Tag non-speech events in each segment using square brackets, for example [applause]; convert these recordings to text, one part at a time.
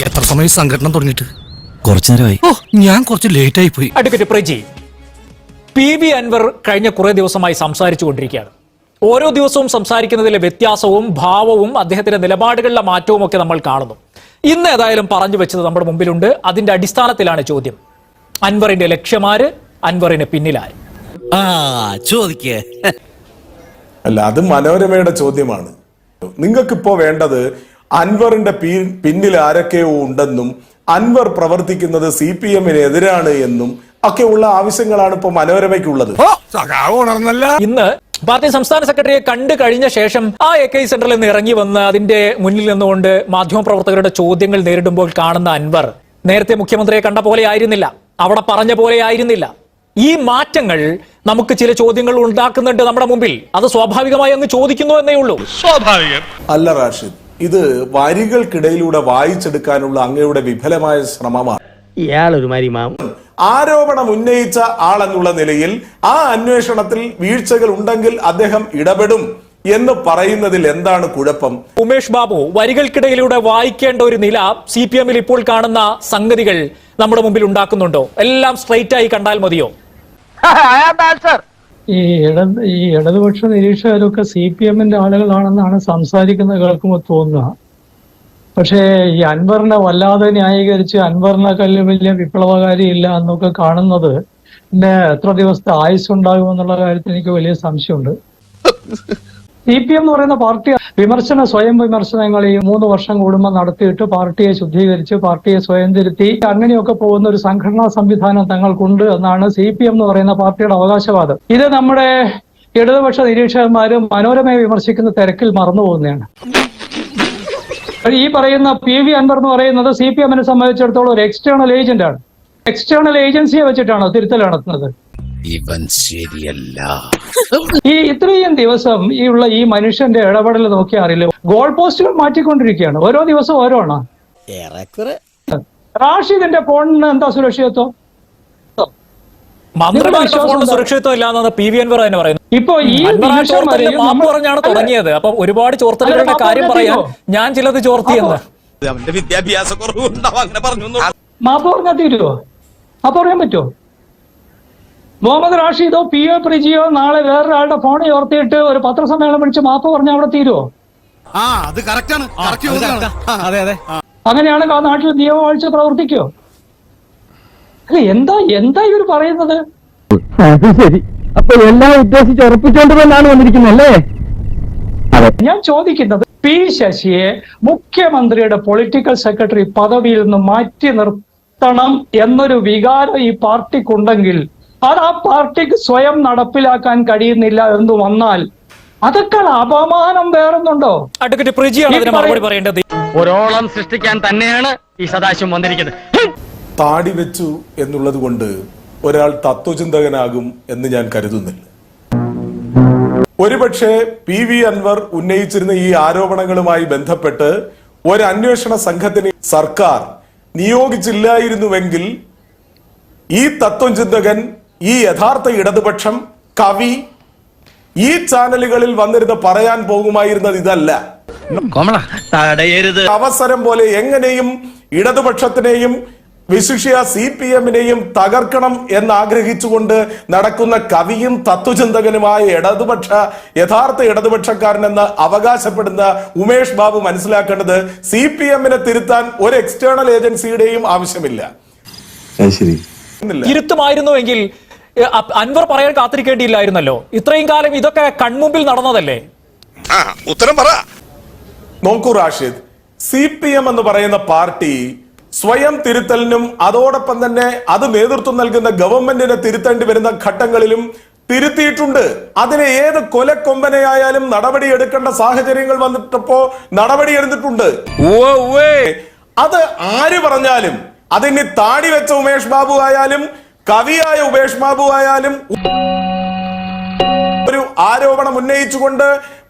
എത്ര സമയം സംഘടന തുടങ്ങിയിട്ട്? കുറച്ചു നേരമായി. ഓ ഞാൻ കുറച്ച് ലേറ്റ് ആയി പോയി. Advocate Praji P V Anvar കഴിഞ്ഞ കുറെ ദിവസമായി സംസാരിച്ചു കൊണ്ടിരിക്കുകയാണ്. ഓരോ ദിവസവും സംസാരിക്കുന്നതിലെ വ്യത്യാസവും ഭാവവും അദ്ദേഹത്തിന്റെ നിലപാടുകളിലെ മാറ്റവും ഒക്കെ നമ്മൾ കാണുന്നു. ഇന്ന് ഏതായാലും പറഞ്ഞു വെച്ചത് നമ്മുടെ മുമ്പിലുണ്ട്. അതിന്റെ അടിസ്ഥാനത്തിലാണ് ചോദ്യം. അൻവറിന്റെ ലക്ഷ്യമാര് അൻവറിന് പിന്നിലാര്? ആ ചോദിക്കേ. അല്ല അത് മനോരമയുടെ ചോദ്യമാണ്. നിങ്ങൾക്കിപ്പോ വേണ്ടത് അൻവറിന്റെ പി- പിന്നിൽ ആരൊക്കെയോ ഉണ്ടെന്നും അൻവർ പ്രവർത്തിക്കുന്നത് സി പി എമ്മിന് എതിരാണ് എന്നും ഒക്കെയുള്ള ആവശ്യങ്ങളാണ് ഇപ്പൊ മനോരമയ്ക്കുള്ളത്. ഇന്ന് പാർട്ടി സംസ്ഥാന സെക്രട്ടറിയെ കണ്ടു കഴിഞ്ഞ ശേഷം ആ എ കെ സെന്ററിൽ നിന്ന് ഇറങ്ങി വന്ന് അതിന്റെ മുന്നിൽ നിന്നുകൊണ്ട് മാധ്യമപ്രവർത്തകരുടെ ചോദ്യങ്ങൾ നേരിടുമ്പോൾ കാണുന്ന അൻവർ നേരത്തെ മുഖ്യമന്ത്രിയെ കണ്ട പോലെ ആയിരുന്നില്ല അവിടെ പറഞ്ഞ പോലെ ആയിരുന്നില്ല. ഈ മാറ്റങ്ങൾ നമുക്ക് ചില ചോദ്യങ്ങൾ ഉണ്ടാക്കുന്നുണ്ട് നമ്മുടെ മുമ്പിൽ. അത് സ്വാഭാവികമായി അങ്ങ് ചോദിക്കുന്നു എന്നേ ഉള്ളൂ. സ്വാഭാവികം. അല്ല റാഷിദ്. ഇത് വരികൾക്കിടയിലൂടെ വായിച്ചെടുക്കാനുള്ള അങ്ങയുടെ വിഫലമായ ശ്രമമാണ്. ഇയാളൊരു മാതിരി മാം ആരോപണം ഉന്നയിച്ച ആളെന്നുള്ള നിലയിൽ ആ അന്വേഷണത്തിൽ വീഴ്ചകൾ ഉണ്ടെങ്കിൽ അദ്ദേഹം ഇടപെടും എന്ന് പറയുന്നതിൽ എന്താണ് കുഴപ്പം? ഉമേഷ് ബാബു വരികൾക്കിടയിലൂടെ വായിക്കേണ്ട ഒരു നില സി പി എമ്മിൽ ഇപ്പോൾ കാണുന്ന സംഗതികൾ നമ്മുടെ മുമ്പിൽ ഉണ്ടാക്കുന്നുണ്ടോ? എല്ലാം സ്ട്രൈറ്റ് ആയി കണ്ടാൽ മതിയോ? [laughs] ഈ ഇടത് ഈ ഇടതുപക്ഷ നിരീക്ഷകരൊക്കെ സി പി എമ്മിന്റെ ആളുകളാണെന്നാണ് സംസാരിക്കുന്നത് കേൾക്കുമ്പോൾ തോന്നുക. പക്ഷേ ഈ അൻവറിനെ വല്ലാതെ ന്യായീകരിച്ച് അൻവറിനെക്കാൾ വലിയ വിപ്ലവകാരി ഇല്ല എന്നൊക്കെ കാണുന്നത് എത്ര ദിവസത്തെ ആയുസ് ഉണ്ടാകുമെന്നുള്ള കാര്യത്തിൽ എനിക്ക് വലിയ സംശയമുണ്ട്. [laughs] സി പി എം എന്ന് പറയുന്ന പാർട്ടി വിമർശന സ്വയം വിമർശനങ്ങൾ ഈ മൂന്ന് വർഷം കൂടുമ്പോൾ നടത്തിയിട്ട് പാർട്ടിയെ ശുദ്ധീകരിച്ച് പാർട്ടിയെ സ്വയം തിരുത്തി. അങ്ങനെയൊക്കെ പോകുന്ന ഒരു സംഘടനാ സംവിധാനം തങ്ങൾക്കുണ്ട് എന്നാണ് സി പി എം എന്ന് പറയുന്ന പാർട്ടിയുടെ അവകാശവാദം. ഇത് നമ്മുടെ ഇടതുപക്ഷ നിരീക്ഷകന്മാരും മനോരമയെ വിമർശിക്കുന്ന തിരക്കിൽ മറന്നു പോകുന്നതാണ്. ഈ പറയുന്ന പി വി അൻവർ എന്ന് പറയുന്നത് സി പി എമ്മിനെ സംബന്ധിച്ചിടത്തോളം ഒരു എക്സ്റ്റേണൽ ഏജന്റ് ആണ്. എക്സ്റ്റേണൽ ഏജൻസിയെ വെച്ചിട്ടാണ് തിരുത്തൽ നടത്തുന്നത്. ഇവൻ ശരിയല്ല. ഈ ഇത്രയും ദിവസം ഈ ഉള്ള ഈ മനുഷ്യന്റെ ഇടപെടൽ നോക്കിയാൽ അറിയില്ല. ഗോൾ പോസ്റ്റുകൾ മാറ്റിക്കൊണ്ടിരിക്കുകയാണ്. ഓരോ ദിവസം ഓരോണ് ഏറെക്കുറെ. റാഷിദിന്റെ ഫോണിന് എന്താ സുരക്ഷിതത്വം? സുരക്ഷിതത്വം ഇല്ലാന്നാണ് പി വി അൻവർ തന്നെ പറയുന്നത്. ഇപ്പൊ ഈ മാപ്പ് പറഞ്ഞാണ് തുടങ്ങിയത്. അപ്പൊ ഒരുപാട് ചോർത്തലുകളുടെ കാര്യം പറയാൻ ഞാൻ ചിലത് ചോർത്തിയെന്ന് വിദ്യാഭ്യാസ കുറവുണ്ടാവും അങ്ങനെ പറഞ്ഞു മാപ്പ് പറഞ്ഞാൽ തീരുവോ? മാപ്പ് പറയാൻ പറ്റുമോ മുഹമ്മദ് റാഷിദോ പി ഒ പ്രിജിയോ നാളെ വേറൊരാളുടെ ഫോൺ ഉയർത്തിയിട്ട് ഒരു പത്രസമ്മേളനം വിളിച്ച് മാപ്പ് പറഞ്ഞാൽ അവിടെ തീരുവോ? ആ അത് കറക്റ്റ് ആണ്. കറക്റ്റ് അതെ അതെ. അങ്ങനെയാണെങ്കിൽ ആ. നാട്ടിൽ നിയമവാഴ്ച പ്രവർത്തിക്കോ? അല്ല എന്താ എന്താ ഇവർ പറയുന്നത്? അത് ശരി. അപ്പൊ എല്ലാം ഉദ്ദേശിച്ച് ഉറപ്പിച്ചോണ്ട് തന്നെയാണ് വന്നിരിക്കുന്നല്ലേ അതെ. ഞാൻ ചോദിക്കുന്നത് പി ശശിയെ മുഖ്യമന്ത്രിയുടെ പൊളിറ്റിക്കൽ സെക്രട്ടറി പദവിയിൽ നിന്ന് മാറ്റി നിർത്തണം എന്നൊരു വികാരം ഈ പാർട്ടിക്കുണ്ടെങ്കിൽ അത് ആ പാർട്ടിക്ക് സ്വയം നടപ്പിലാക്കാൻ കഴിയുന്നില്ല എന്ന് വന്നാൽ അതൊക്കെ അപമാനം വേറൊന്നുണ്ടോ? അഡ്വക്കേറ്റ് പ്രിജിയാണ് ഈ അതിന് മറുപടി പറയേണ്ടത്. ഒരോളം സൃഷ്ടിക്കാൻ തന്നെയാണ് ഈ സദാശിവം വന്നിരിക്കുന്നത്. താടി വെച്ചു എന്നുള്ളത് കൊണ്ട് ഒരാൾ തത്വചിന്തകനാകും എന്ന് ഞാൻ കരുതുന്നില്ല. ഒരുപക്ഷെ പി വി അൻവർ ഉന്നയിച്ചിരുന്ന ഈ ആരോപണങ്ങളുമായി ബന്ധപ്പെട്ട് ഒരു അന്വേഷണ സംഘത്തിന് സർക്കാർ നിയോഗിച്ചില്ലായിരുന്നുവെങ്കിൽ ഈ തത്വം ചിന്തകൻ ഈ യഥാർത്ഥ ഇടതുപക്ഷം കവി ഈ ചാനലുകളിൽ വന്നിരുന്ന് പറയാൻ പോകുമായിരുന്നത് ഇതല്ല. അവസരം പോലെ എങ്ങനെയും ഇടതുപക്ഷത്തിനെയും വിശിഷ്യ സി പി എമ്മിനെയും തകർക്കണം എന്നാഗ്രഹിച്ചുകൊണ്ട് നടക്കുന്ന കവിയും തത്വചിന്തകനുമായ ഇടതുപക്ഷ യഥാർത്ഥ ഇടതുപക്ഷക്കാരനെന്ന് അവകാശപ്പെടുന്ന ഉമേഷ് ബാബു മനസ്സിലാക്കേണ്ടത് സി പി എമ്മിനെ തിരുത്താൻ ഒരു എക്സ്റ്റേണൽ ഏജൻസിയുടെയും ആവശ്യമില്ല. ഇല്ല. അൻവർ പറയാൻ കാത്തിരിക്കേണ്ടിയില്ലായിരുന്നല്ലോ. ഇത്രയും കാലം ഇതൊക്കെ കൺമുമ്പിൽ നടന്നതല്ലേ? ഉത്തരം പറ. നോക്കൂ റാഷിദ് സി പി എം എന്ന് പറയുന്ന പാർട്ടി സ്വയം തിരുത്തലിനും അതോടൊപ്പം തന്നെ അത് നേതൃത്വം നൽകുന്ന ഗവൺമെന്റിനെ തിരുത്തേണ്ടി വരുന്ന ഘട്ടങ്ങളിലും തിരുത്തിയിട്ടുണ്ട്. അതിന് ഏത് കൊലക്കൊമ്പനയായാലും നടപടി എടുക്കേണ്ട സാഹചര്യങ്ങൾ വന്നിട്ടപ്പോ നടപടി എടുത്തിട്ടുണ്ട്. അത് ആര് പറഞ്ഞാലും അതിന് താടി വെച്ച ഉമേഷ് ബാബു ആയാലും കവിയായ ഉപേഷ് ബാബു ആയാലും ഒരു ആരോപണം ഉന്നയിച്ചുകൊണ്ട്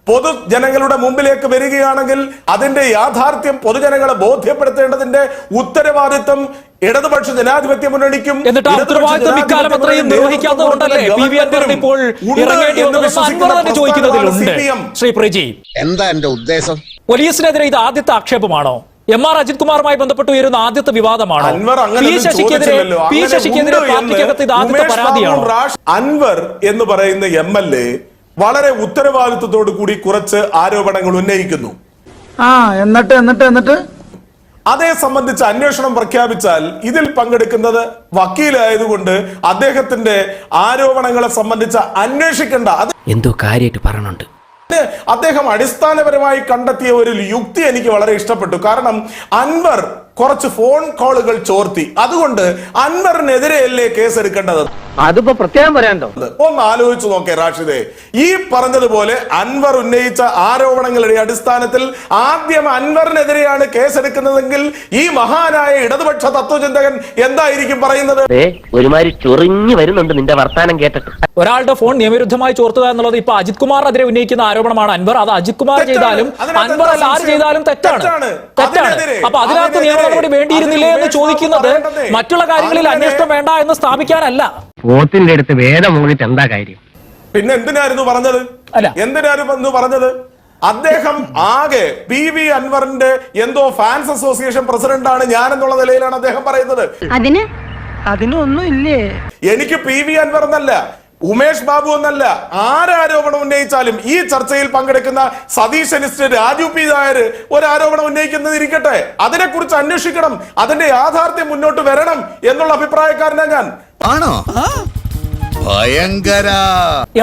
പൊതുജനങ്ങളുടെ മുമ്പിലേക്ക് വരികയാണെങ്കിൽ അതിന്റെ യാഥാർത്ഥ്യം പൊതുജനങ്ങളെ ബോധ്യപ്പെടുത്തേണ്ടതിന്റെ ഉത്തരവാദിത്വം ഇടതുപക്ഷ ജനാധിപത്യ മുന്നണിക്കും എന്താ എന്റെ ഉദ്ദേശം? പോലീസിനെതിരെ ഇത് ആദ്യത്തെ ആക്ഷേപമാണോ? എം ആർ അജിത് കുമാറുമായി ബന്ധപ്പെട്ട് ഉയരുന്ന ആദ്യത്തെ വിവാദമാണ്. അൻവർ പി ശശിക്കെതിരെ പി ശശിക്കെതിരെ എന്ന് പാർട്ടിക്കകത്ത് ഇത് ആദ്യത്തെ പരാതിയാണോ? അൻവർ എന്ന് പറയുന്ന എം എൽ എ വളരെ ഉത്തരവാദിത്വത്തോടു കൂടി കുറച്ച് ആരോപണങ്ങൾ ഉന്നയിക്കുന്നു. ആ എന്നിട്ട് എന്നിട്ട് എന്നിട്ട്? അതേ സംബന്ധിച്ച് അന്വേഷണം പ്രഖ്യാപിച്ചാൽ ഇതിൽ പങ്കെടുക്കുന്നത് വക്കീലായതുകൊണ്ട് അദ്ദേഹത്തിന്റെ ആരോപണങ്ങളെ സംബന്ധിച്ച് അന്വേഷിക്കേണ്ട. അത് എന്തോ കാര്യമായിട്ട് പറയണുണ്ട്. അദ്ദേഹം അടിസ്ഥാനപരമായി കണ്ടെത്തിയ ഒരു യുക്തി എനിക്ക് വളരെ ഇഷ്ടപ്പെട്ടു. കാരണം അൻവർ കുറച്ച് ഫോൺ കോളുകൾ ചോർത്തി. അതുകൊണ്ട് അൻവറിനെതിരെയല്ലേ കേസ് എടുക്കേണ്ടത് അതിപ്പോ പ്രത്യേകം പറയാണ്ടോ ഒന്ന് ആലോചിച്ചു നോക്കേ റാഷിദേ. ഈ പറഞ്ഞതുപോലെ അൻവർ ഉന്നയിച്ച ആരോപണങ്ങളുടെ അടിസ്ഥാനത്തിൽ ആദ്യം അൻവറിനെതിരെയാണ് കേസെടുക്കുന്നതെങ്കിൽ ഈ മഹാനായ ഇടതുപക്ഷ തത്വചിന്തകൻ എന്തായിരിക്കും പറയുന്നത്? ഒരുമാതിരി ചൊറിഞ്ഞു വരുന്നുണ്ട് നിന്റെ വർത്താനം കേട്ടിട്ട്. ഒരാളുടെ ഫോൺ നിയമവിരുദ്ധമായി ചോർത്തുക എന്നുള്ളത് ഇപ്പൊ അജിത് കുമാറിനെതിരെ ഉന്നയിക്കുന്ന ആരോപണമാണ് അൻവർ. അത് അജിത് കുമാർ ചെയ്താലും അതിനകത്ത് അൻവർ അല്ല ആര് ചെയ്താലും തെറ്റാണ്. തെറ്റാണ്. അപ്പൊ അതിനകത്ത് നിയമ നടപടി വേണ്ടിയിരുന്നില്ലേ എന്ന് ചോദിക്കുന്നത് മറ്റുള്ള കാര്യങ്ങളിൽ അന്വേഷണം വേണ്ട എന്ന് സ്ഥാപിക്കാനല്ല. പോത്തിന്റെ അടുത്ത് വേദം മൂന്നിട്ട് എന്താ കാര്യം? പിന്നെ എന്തിനായിരുന്നു പറഞ്ഞത്? അല്ല. എന്തിനായിരുന്നു പറഞ്ഞത്? അദ്ദേഹം ആകെ പി വി അൻവറിന്റെ എന്തോ ഫാൻസ് അസോസിയേഷൻ പ്രസിഡന്റാണ് ഞാൻ എന്നുള്ള നിലയിലാണ് അദ്ദേഹം പറയുന്നത്. അതിന്? അതിനൊന്നും ഇല്ലേ എനിക്ക് പി വി അൻവർ എന്നല്ല ഉമേഷ് ബാബു എന്നല്ല ആരാരോപണം ഉന്നയിച്ചാലും ഈ ചർച്ചയിൽ പങ്കെടുക്കുന്ന സതീശനിസ്റ്റ് രാജു പി നായർ ഒരു ആരോപണം ഉന്നയിക്കുന്നത് ഇരിക്കട്ടെ. അതിനെക്കുറിച്ച് അന്വേഷിക്കണം അതിന്റെ യാഥാർത്ഥ്യം മുന്നോട്ട് വരണം എന്നുള്ള അഭിപ്രായക്കാരനാണ് ഞാൻ. ആണോ? ഭയങ്കര.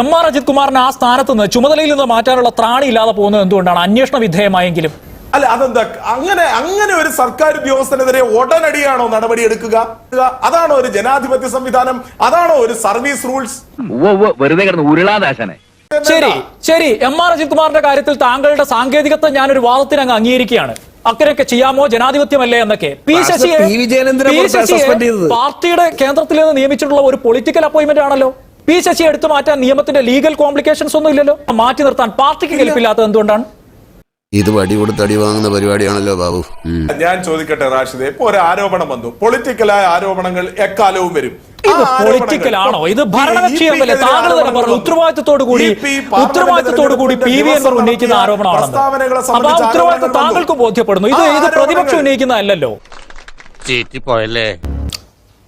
എം ആർ അജിത് കുമാറിനെ ആ സ്ഥാനത്ത് നിന്ന് ചുമതലയിൽ നിന്ന് മാറ്റാനുള്ള ത്രാണി ഇല്ലാതെ പോകുന്നത് എന്തുകൊണ്ടാണ്? അന്വേഷണ വിധേയമായെങ്കിലും. അല്ല അതെന്താ? അങ്ങനെ അങ്ങനെ ഒരു സർക്കാർ ഉദ്യോഗസ്ഥനെതിരെ ഉടനടിയാണോ നടപടി എടുക്കുക അതാണോ ഒരു ജനാധിപത്യ സംവിധാനം? അതാണോ ഒരു സർവീസ് റൂൾസ്? വെറുതെ കിടന്ന് ഉരുളാദാശനെ. ശരി ശരി. എം ആർ അജിത് കുമാറിന്റെ കാര്യത്തിൽ താങ്കളുടെ സാങ്കേതികത്വം ഞാനൊരു വാദത്തിന് അങ്ങ് അംഗീകരിക്കുകയാണ്. അക്കരയൊക്കെ ചെയ്യാമോ? ജനാധിപത്യമല്ലേ എന്നൊക്കെ. പി ശശിയെ? പാർട്ടിയുടെ കേന്ദ്രത്തിൽ നിന്ന് നിയമിച്ചിട്ടുള്ള ഒരു പൊളിറ്റിക്കൽ അപ്പോയിന്റ്മെന്റ് ആണല്ലോ. പി ശശിയെ എടുത്തു മാറ്റാൻ നിയമത്തിന്റെ ലീഗൽ കോംപ്ലിക്കേഷൻസ് ഒന്നും ഇല്ലല്ലോ. മാറ്റി നിർത്താൻ പാർട്ടിക്ക് കെൽപ്പില്ലാത്തത് എന്തുകൊണ്ടാണ്? ഇത് വടി കൊടുത്ത് അടി വാങ്ങുന്ന പരിപാടിയാണല്ലോ ബാബു. ഞാൻ ചോദിക്കട്ടെ റാഷിദ് ഇപ്പൊ ഒരു ആരോപണം വന്നു. പൊളിറ്റിക്കലായ ആരോപണങ്ങൾ എക്കാലവും വരും. ഇത് പൊളിറ്റിക്കൽ ആണോ ഇത് ഭരണകക്ഷിയല്ലേ താങ്കൾ തന്നെ പറഞ്ഞു ഉത്തരവാദിത്തത്തോട് കൂടി ഉത്തരവാദിത്തത്തോട് കൂടി പി വി എൻവർ ദിവസം ഉന്നയിക്കുന്ന ആരോപണമാണ്. പ്രസ്താവനകളെ അപ്പൊ ആ ഉത്തരവാദിത്തം താങ്കൾക്ക്. ബോധ്യപ്പെടുന്നു. ഇത് ഇത് പ്രതിപക്ഷം ഉന്നയിക്കുന്നതല്ലോ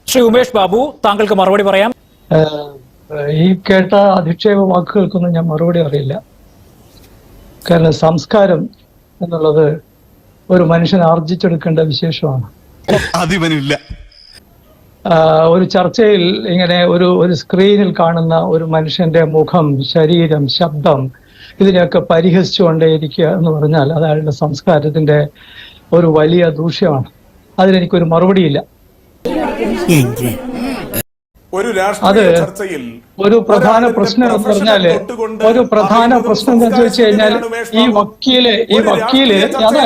ശ്രീ ഉമേഷ് ബാബു താങ്കൾക്ക് മറുപടി പറയാം. ഈ കേട്ട അധിക്ഷേപ വാക്കുകൾക്കൊന്നും ഞാൻ മറുപടി അറിയില്ല. കാരണം സംസ്കാരം എന്നുള്ളത് ഒരു മനുഷ്യൻ ആർജിച്ചെടുക്കേണ്ട വിശേഷമാണ്. അതിവനില്ല. ഒരു ചർച്ചയിൽ ഇങ്ങനെ ഒരു ഒരു സ്ക്രീനിൽ കാണുന്ന ഒരു മനുഷ്യന്റെ മുഖം ശരീരം ശബ്ദം ഇതിനെയൊക്കെ പരിഹസിച്ചുകൊണ്ടേയിരിക്കുക എന്ന് പറഞ്ഞാൽ അത് അയാളുടെ സംസ്കാരത്തിന്റെ ഒരു വലിയ ദൂഷ്യമാണ്. അതിനെനിക്കൊരു മറുപടിയില്ല. ഒരു രാഷ്ട്രീയ ചർച്ചയിൽ ഒരു പ്രധാന പ്രശ്നം എന്ന് പറഞ്ഞാൽ ഒരു പ്രധാന പ്രശ്നം എന്താ ചോദിച്ചു കഴിഞ്ഞാൽ ഈ. വക്കീൽ ഈ വക്കീൽ അതെ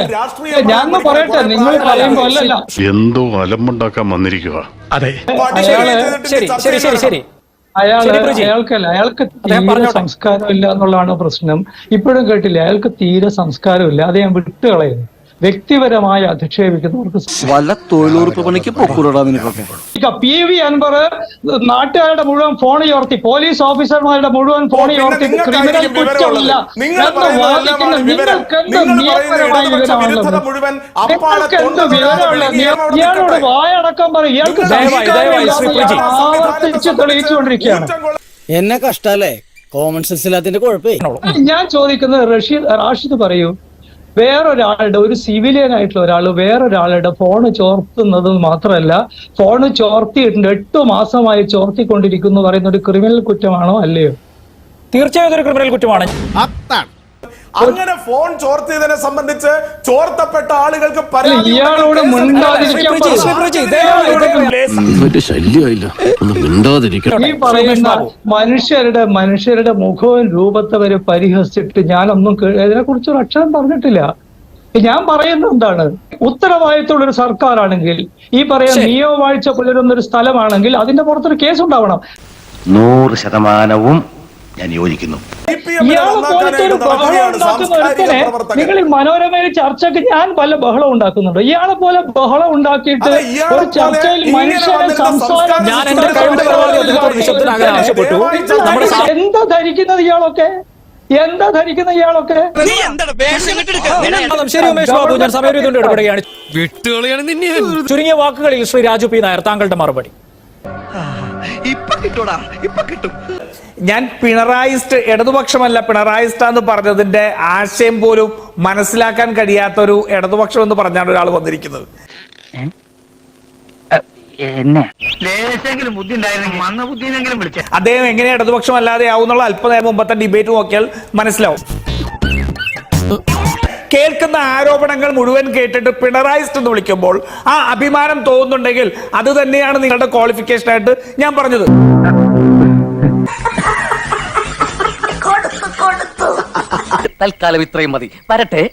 ഞാൻ പറയട്ടെ നിങ്ങൾ പറയുമ്പോ അല്ലല്ല. എന്തോ അലമ്പുണ്ടാക്കാൻ വന്നിരിക്കുക അതെ. അയാൾ ശരി ശരി ശരി ശരി അയാൾ അയാൾക്കല്ല അയാൾക്ക് തീരെ പറഞ്ഞോട്ടെ. സംസ്കാരം ഇല്ല എന്നുള്ളതാണ് പ്രശ്നം. ഇപ്പോഴും കേട്ടില്ല അയാൾക്ക് തീരെ സംസ്കാരം ഇല്ല അത് ഞാൻ വിട്ടുകളയുന്നു. വ്യക്തിപരമായി അധിക്ഷേപിക്കുന്നവർക്ക് വല്ല തൊഴിലുറപ്പ് പണിക്ക് പി വി അൻവർ നാട്ടുകാരുടെ മുഴുവൻ ഫോൺ ഉയർത്തി പോലീസ് ഓഫീസർമാരുടെ മുഴുവൻ ഫോൺ ഉയർത്തി ക്രിമിനൽ കുറ്റമില്ല. ഇയാളോട്. വായടക്കം പറയും. ഇയാൾക്ക്. ആവർത്തിച്ച് തെളിയിച്ചുകൊണ്ടിരിക്കുകയാണ്. എന്നെ കഷ്ടല്ലേ? Common sense ഇല്ലാത്തതിന്റെ കുഴപ്പേ. ഞാൻ ചോദിക്കുന്നത് റഷീദ് റാഷിദ് പറയൂ. വേറൊരാളുടെ ഒരു സിവിലിയൻ ആയിട്ടുള്ള ഒരാൾ വേറൊരാളുടെ ഫോണ് ചോർത്തുന്നത് മാത്രമല്ല ഫോണ് ചോർത്തിയിട്ടുണ്ട് എട്ട് മാസമായി ചോർത്തിക്കൊണ്ടിരിക്കുന്നു പറയുന്ന ഒരു ക്രിമിനൽ കുറ്റമാണോ അല്ലയോ? തീർച്ചയായും ഒരു ക്രിമിനൽ കുറ്റമാണ്. അങ്ങനെ ഫോൺ ചോർത്തിയതിനെ സംബന്ധിച്ച് ചോർത്തപ്പെട്ട ആളുകൾക്ക് മനുഷ്യരുടെ മനുഷ്യരുടെ മുഖവും രൂപത്തെ വരെ പരിഹസിച്ചിട്ട് ഞാനൊന്നും ഇതിനെ കുറിച്ച് ഒരു അക്ഷരം പറഞ്ഞിട്ടില്ല. ഞാൻ പറയുന്നത് എന്താണ്? ഉത്തരവാദിത്തമുള്ള ഒരു സർക്കാരാണെങ്കിൽ ഈ പറയുന്ന. നിയമവാഴ്ച പുലരുന്ന ഒരു സ്ഥലമാണെങ്കിൽ അതിന്റെ പുറത്തൊരു കേസ് ഉണ്ടാവണം നൂറ് ശതമാനവും ഞാൻ യോജിക്കുന്നു. നിങ്ങൾ ഈ മനോരമയിൽ ചർച്ചക്ക് ഞാൻ പല ബഹളം ഉണ്ടാക്കുന്നുണ്ട്. ഇയാളെ പോലെ ബഹളം ഉണ്ടാക്കിയിട്ട് ഒരു ചർച്ചയിൽ മനുഷ്യനെ എന്താ ധരിക്കുന്നത് ഇയാളൊക്കെ? എന്താ ധരിക്കുന്ന ഇയാളൊക്കെ? ശരി ഉമേഷ് ബാബു ഞാൻ സമയത്ത് ഇടപെടുകയാണ്. വിട്ടുകളിയാണ് നിന്നെ ചുരുങ്ങിയ വാക്കുകളിൽ ശ്രീ രാജു പി നായർ താങ്കളുടെ മറുപടി. ഞാൻ പിണറായിസ്റ്റ് ഇടതുപക്ഷമല്ല പിണറായിസ്റ്റ് എന്ന് പറഞ്ഞതിന്റെ ആശയം പോലും മനസ്സിലാക്കാൻ കഴിയാത്ത ഒരു ഇടതുപക്ഷം എന്ന്? പറഞ്ഞാണ് ഒരാൾ വന്നിരിക്കുന്നത് അദ്ദേഹം എങ്ങനെ ഇടതുപക്ഷം അല്ലാതെ ആവുന്നുള്ള അല്പനേരം മുമ്പത്തെ ഡിബേറ്റ് നോക്കിയാൽ മനസ്സിലാവും. കേൾക്കുന്ന ആരോപണങ്ങൾ മുഴുവൻ കേട്ടിട്ട് പിണറായിസ്റ്റ് എന്ന് വിളിക്കുമ്പോൾ ആ അഭിമാനം തോന്നുന്നുണ്ടെങ്കിൽ അത് തന്നെയാണ് നിങ്ങളുടെ ക്വാളിഫിക്കേഷൻ ആയിട്ട് ഞാൻ പറഞ്ഞത്. തൽക്കാലം ഇത്രയും മതി. വരട്ടെ.